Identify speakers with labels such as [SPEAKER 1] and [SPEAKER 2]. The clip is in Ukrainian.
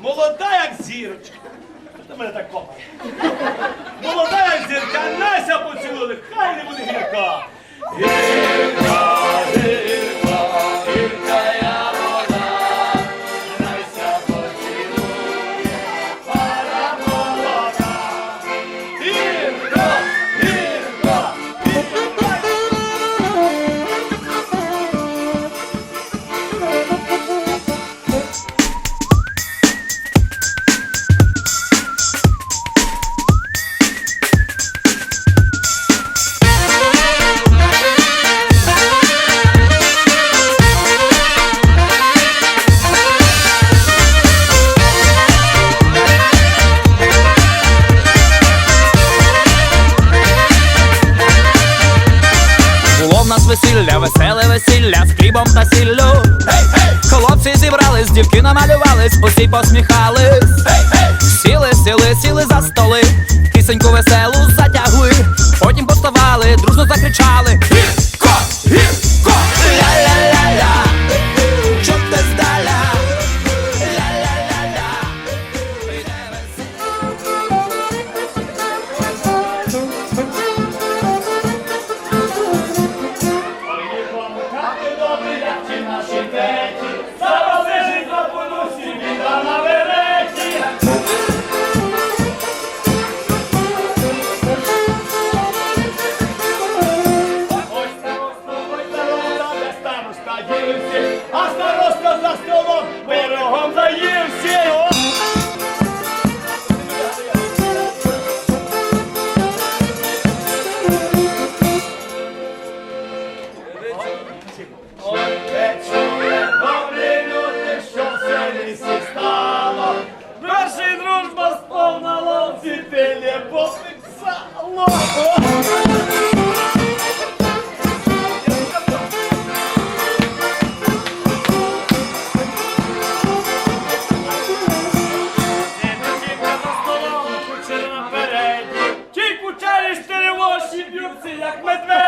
[SPEAKER 1] молода, як зірочка. Та мене так копає. Молода, як зірка, Нася поцілує, хай не буде гірка.
[SPEAKER 2] Нас весілля, веселе весілля з хлібом та сіллю. Хлопці зібрались, дівки намалювались, усі посміхались. Сіли, сіли, сіли за столи, пісеньку веселу затягли. Потім поставали, дружно закричали.
[SPEAKER 1] Наші теті, зараз лежить на подусі, біда на вереті. Ось староста, ось староста, де староста дівся, кучері чотири воші б'ються, як медведь.